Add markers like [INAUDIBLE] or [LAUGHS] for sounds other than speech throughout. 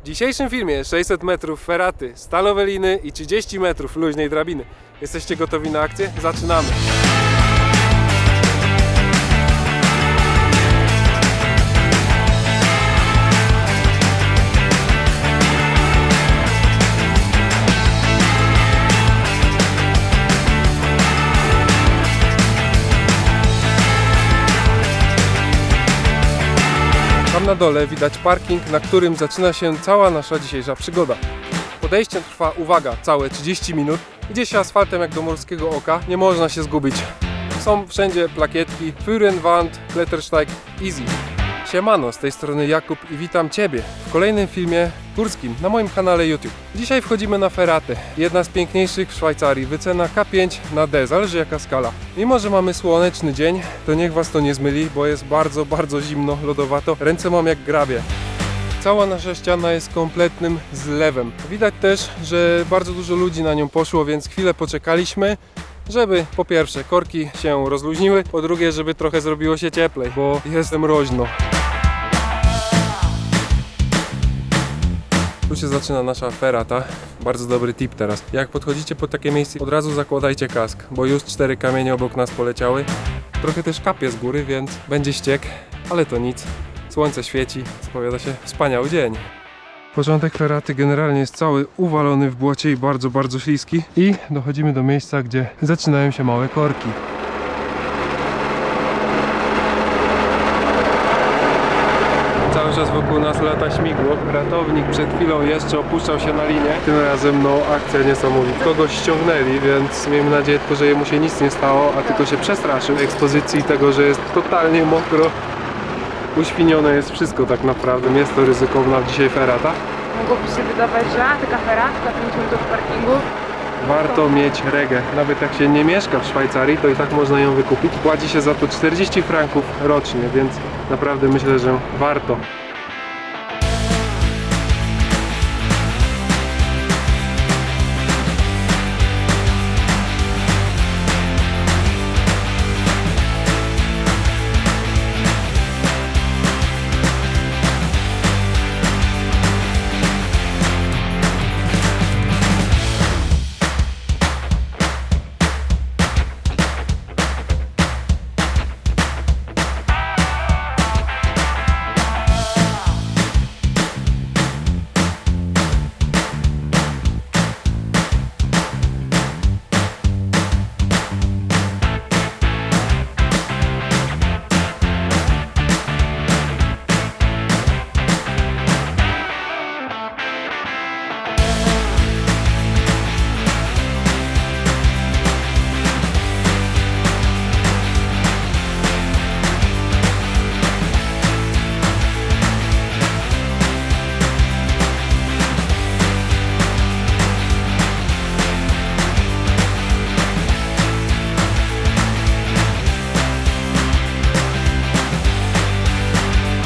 W dzisiejszym filmie 600 metrów feraty, stalowe liny i 30 metrów luźnej drabiny. Jesteście gotowi na akcję? Zaczynamy! Na dole widać parking, na którym zaczyna się cała nasza dzisiejsza przygoda. Podejście trwa, uwaga, całe 30 minut. Idzie się asfaltem jak do morskiego oka, nie można się zgubić. Są wszędzie plakietki Führenwand, Klettersteig, Easy. Siemano, z tej strony Jakub i witam Ciebie w kolejnym filmie górskim na moim kanale YouTube. Dzisiaj wchodzimy na Ferratę, jedna z piękniejszych w Szwajcarii, wycena K5 na D, zależy jaka skala. Mimo, że mamy słoneczny dzień, to niech Was to nie zmyli, bo jest bardzo, bardzo zimno, lodowato, ręce mam jak grabie. Cała nasza ściana jest kompletnym zlewem. Widać też, że bardzo dużo ludzi na nią poszło, więc chwilę poczekaliśmy, żeby po pierwsze korki się rozluźniły, po drugie, żeby trochę zrobiło się cieplej, bo jest mroźno. Tu się zaczyna nasza ferata. Bardzo dobry tip teraz. Jak podchodzicie pod takie miejsce, od razu zakładajcie kask, bo już cztery kamienie obok nas poleciały. Trochę też kapie z góry, więc będzie ściek, ale to nic. Słońce świeci, zapowiada się wspaniały dzień. Początek feraty generalnie jest cały uwalony w błocie i bardzo, bardzo śliski. I dochodzimy do miejsca, gdzie zaczynają się małe korki. Cały czas wokół nas lata śmigło. Ratownik przed chwilą jeszcze opuszczał się na linię. Tym razem no akcja niesamowita. Kogoś ściągnęli, więc miejmy nadzieję tylko, że jemu się nic nie stało, a tylko się przestraszył ekspozycji tego, że jest totalnie mokro. Uświnione jest wszystko tak naprawdę. Jest to ryzykowna dzisiaj ferata. Mogłoby się wydawać, że taka feratka, 5 minut w parkingu. Warto mieć regę. Nawet jak się nie mieszka w Szwajcarii, to i tak można ją wykupić. Płaci się za to 40 franków rocznie, więc naprawdę myślę, że warto.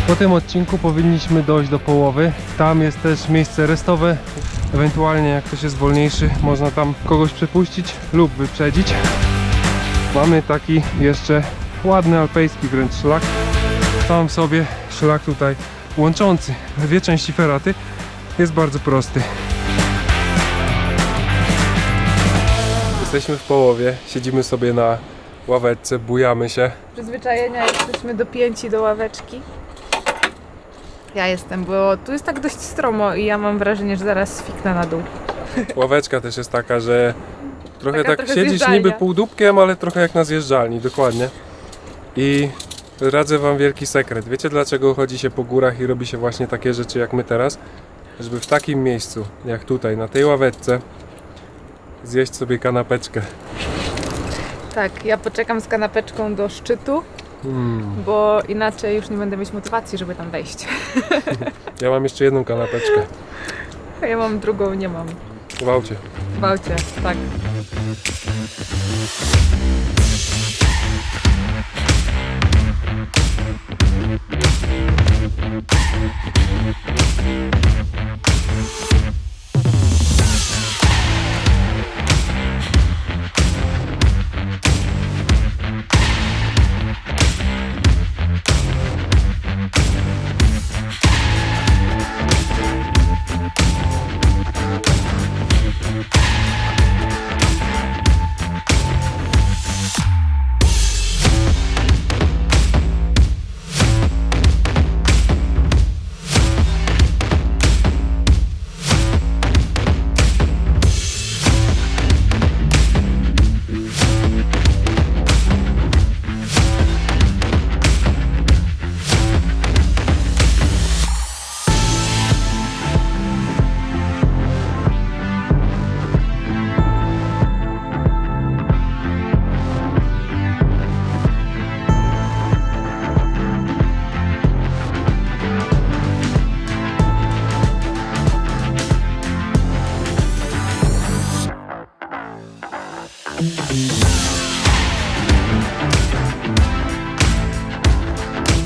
Po tym odcinku powinniśmy dojść do połowy. Tam jest też miejsce restowe. Ewentualnie jak ktoś jest wolniejszy, można tam kogoś przepuścić lub wyprzedzić. Mamy taki jeszcze ładny alpejski wręcz szlak. Sam w sobie szlak tutaj łączący dwie części feraty jest bardzo prosty. Jesteśmy w połowie, siedzimy sobie na ławeczce, bujamy się. Przyzwyczajenia jesteśmy dopięci do ławeczki. Ja jestem, bo tu jest tak dość stromo i ja mam wrażenie, że zaraz sfiknę na dół. Ławeczka też jest taka, że trochę Taka tak trochę siedzisz zjeżdżalnia. niby półdubkiem, ale trochę jak na zjeżdżalni, dokładnie. I radzę wam wielki sekret. Wiecie dlaczego chodzi się po górach i robi się właśnie takie rzeczy jak my teraz? Żeby w takim miejscu, jak tutaj, na tej ławeczce, zjeść sobie kanapeczkę. Tak, ja poczekam z kanapeczką do szczytu, Mm. bo inaczej już nie będę mieć motywacji, żeby tam wejść. [LAUGHS] Ja mam jeszcze jedną kanapeczkę. A ja mam drugą, nie mam. W aucie. W aucie, tak.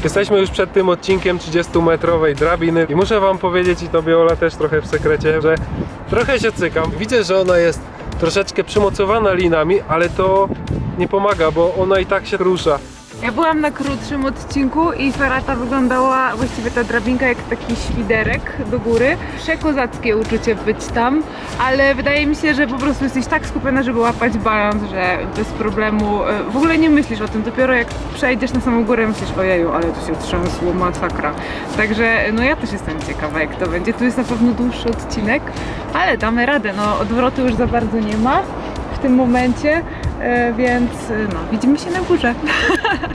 Jesteśmy już przed tym odcinkiem 30-metrowej drabiny i muszę wam powiedzieć i tobie Ola też trochę w sekrecie, że trochę się cykam. Widzę, że ona jest troszeczkę przymocowana linami, ale to nie pomaga, bo ona i tak się rusza. Ja byłam na krótszym odcinku i ferata wyglądała, właściwie ta drabinka jak taki świderek do góry. Przekozackie uczucie być tam, ale wydaje mi się, że po prostu jesteś tak skupiona, żeby łapać balans, że bez problemu e, w ogóle nie myślisz o tym. Dopiero jak przejdziesz na samą górę myślisz, ojeju, ale tu się trzęsło, masakra. Także no ja też jestem ciekawa jak to będzie. Tu jest na pewno dłuższy odcinek, ale damy radę. No odwrotu już za bardzo nie ma w tym momencie, więc e, no widzimy się na górze.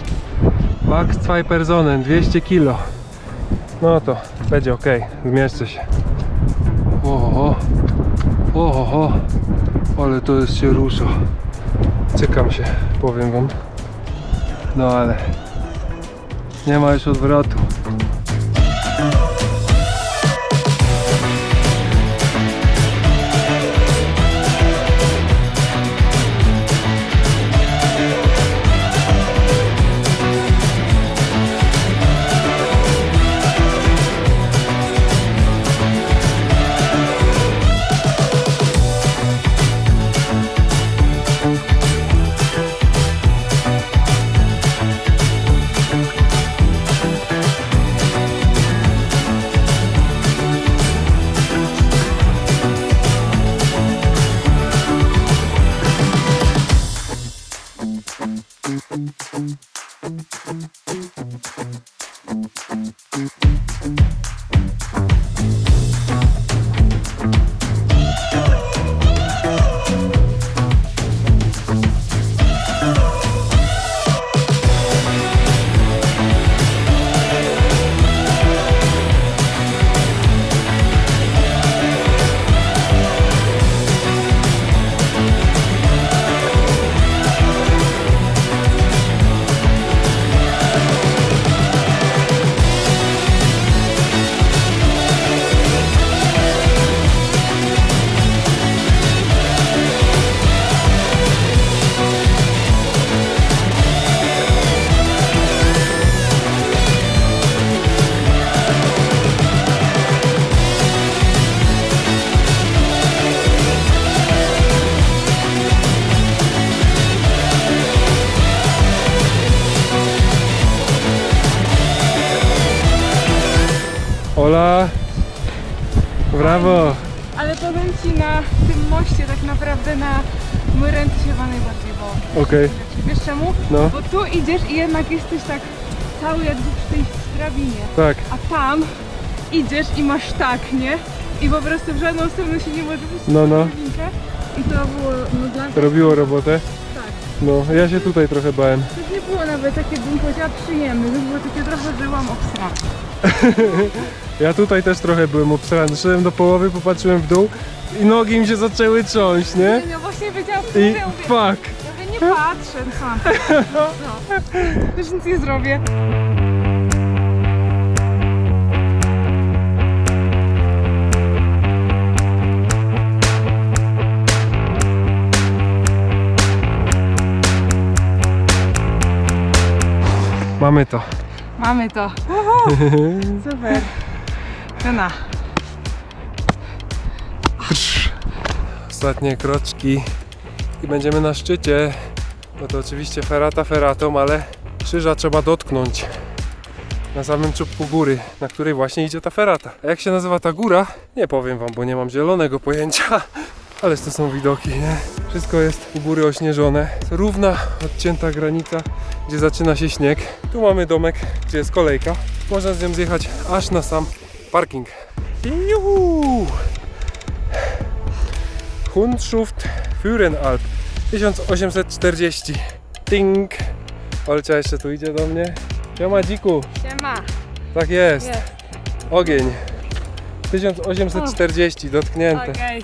[LAUGHS] Max 2 Personen, 200 kg. No to będzie ok, zmieszczę się. Oho, oho, ale to jest się rusza. Cykam się, powiem wam. No ale nie ma już odwrotu. Ola, brawo. Ale powiem Ci, na tym moście tak naprawdę na mój ręce się chyba najbardziej bałam. Okej, Wiesz czemu? no Bo tu idziesz i jednak jesteś tak cały jakby przy tej drabinie. tak. A tam idziesz i masz tak, nie? I po prostu w żadną stronę się nie może wyjść No, no. I to było, no dla mnie Robiło robotę. tak. No, ja się tutaj trochę bałem. To nie było nawet takie, bym powiedziała, przyjemne. To było takie trochę, że byłam obsrana. Ja tutaj też trochę byłem obsrany. Doszedłem do połowy, popatrzyłem w dół i nogi mi się zaczęły trząść, nie? No właśnie wiedziałam, co I mówię. fuck. Ja mówię, nie patrzę, sam. No. Już nic nie zrobię. Mamy to. Mamy to. [LAUGHS] Super. Pena. Ostatnie kroczki i będziemy na szczycie. No to oczywiście ferata feratą, ale krzyża trzeba dotknąć. Na samym czubku góry, na której właśnie idzie ta ferata. A jak się nazywa ta góra? Nie powiem wam, bo nie mam zielonego pojęcia. Ale to są widoki, nie? Wszystko jest u góry ośnieżone. Równa, odcięta granica, gdzie zaczyna się śnieg. Tu mamy domek, gdzie jest kolejka. Można z nią zjechać aż na sam parking. Juhu! Hundschuft Führenalp 1840. Ting! Olcia jeszcze tu idzie do mnie. Siema dziku, Siema. tak jest. Jest. Ogień. 1840, dotknięte. Okej.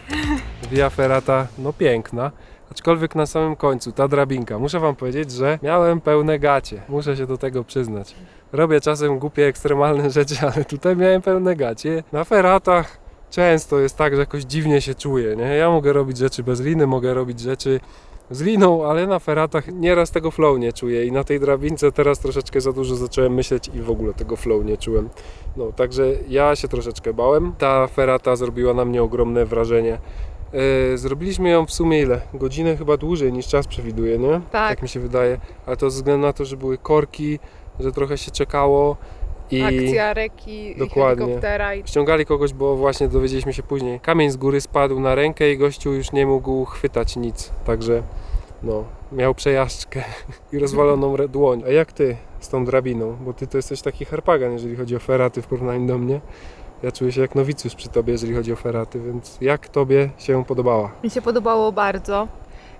Via Ferrata, no piękna. Aczkolwiek na samym końcu, ta drabinka. Muszę wam powiedzieć, że miałem pełne gacie. Muszę się do tego przyznać. Robię czasem głupie, ekstremalne [LAUGHS] rzeczy, ale tutaj miałem pełne gacie. Na feratach często jest tak, że jakoś dziwnie się czuję, nie? Ja mogę robić rzeczy bez liny, mogę robić rzeczy z liną, ale na feratach nieraz tego flow nie czuję i na tej drabince teraz troszeczkę za dużo zacząłem myśleć i w ogóle tego flow nie czułem. No, także ja się troszeczkę bałem. Ta ferata zrobiła na mnie ogromne wrażenie. E, Zrobiliśmy ją w sumie ile? Godzinę chyba dłużej niż czas przewiduje, nie? Tak. mi się wydaje. Ale to ze względu na to, że były korki, że trochę się czekało i Akcja reki, Dokładnie. i helikoptera i ściągali kogoś, bo właśnie dowiedzieliśmy się później. Kamień z góry spadł na rękę i gościu już nie mógł chwytać nic. Także no, miał przejażdżkę [LAUGHS] i rozwaloną dłoń. A jak ty z tą drabiną? Bo ty to jesteś taki harpagan, jeżeli chodzi o feraty w porównaniu do mnie. Ja czuję się jak nowicjusz przy tobie, jeżeli chodzi o feraty, więc jak tobie się podobała? Mi się podobało bardzo.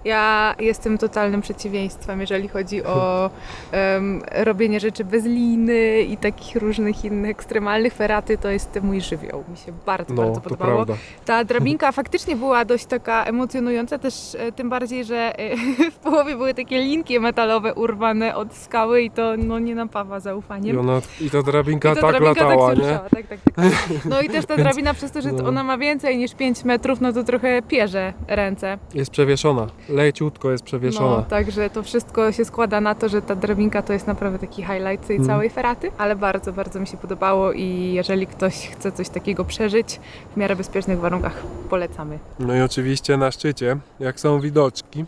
Ja jestem totalnym przeciwieństwem, jeżeli chodzi o em, robienie rzeczy bez liny i takich różnych innych ekstremalnych. Feraty to jest mój żywioł. Mi się bardzo, No, bardzo podobało. prawda. Ta drabinka [LAUGHS] faktycznie była dość taka emocjonująca, też e, tym bardziej, że e, [LAUGHS] w połowie były takie linki metalowe urwane od skały i to no, nie napawa I, zaufaniem. ona, I ta drabinka I ta tak drabinka latała, tak nie? ruszała, tak, tak, tak. No i też ta [LAUGHS] drabina przez to, że no. ona ma więcej niż 5 metrów, no to trochę pierze ręce. Jest przewieszona. Leciutko jest przewieszona. No, także to wszystko się składa na to, że ta drabinka to jest naprawdę taki highlight tej Mm. całej feraty, ale bardzo, bardzo mi się podobało i jeżeli ktoś chce coś takiego przeżyć w miarę bezpiecznych warunkach, polecamy. No i oczywiście na szczycie, jak są widoczki,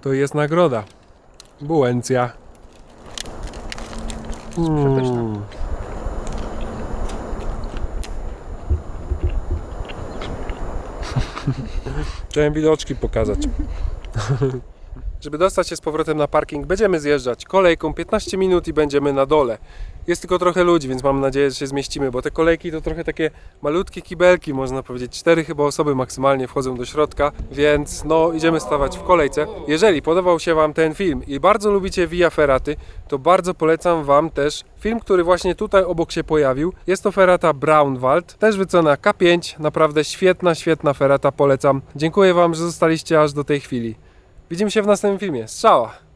to jest nagroda. Bułencja. Przepyszna. Chciałem widoczki pokazać. Żeby dostać się z powrotem na parking, będziemy zjeżdżać kolejką 15 minut i będziemy na dole. Jest tylko trochę ludzi, więc mam nadzieję, że się zmieścimy, bo te kolejki to trochę takie malutkie kibelki, można powiedzieć. Cztery chyba osoby maksymalnie wchodzą do środka, więc no idziemy stawać w kolejce. Jeżeli podobał się Wam ten film i bardzo lubicie Via Ferraty, to bardzo polecam Wam też film, który właśnie tutaj obok się pojawił. Jest to ferata Braunwald, też wycena K5, naprawdę świetna, świetna ferata, polecam. Dziękuję Wam, że zostaliście aż do tej chwili. Widzimy się w następnym filmie. Strzała!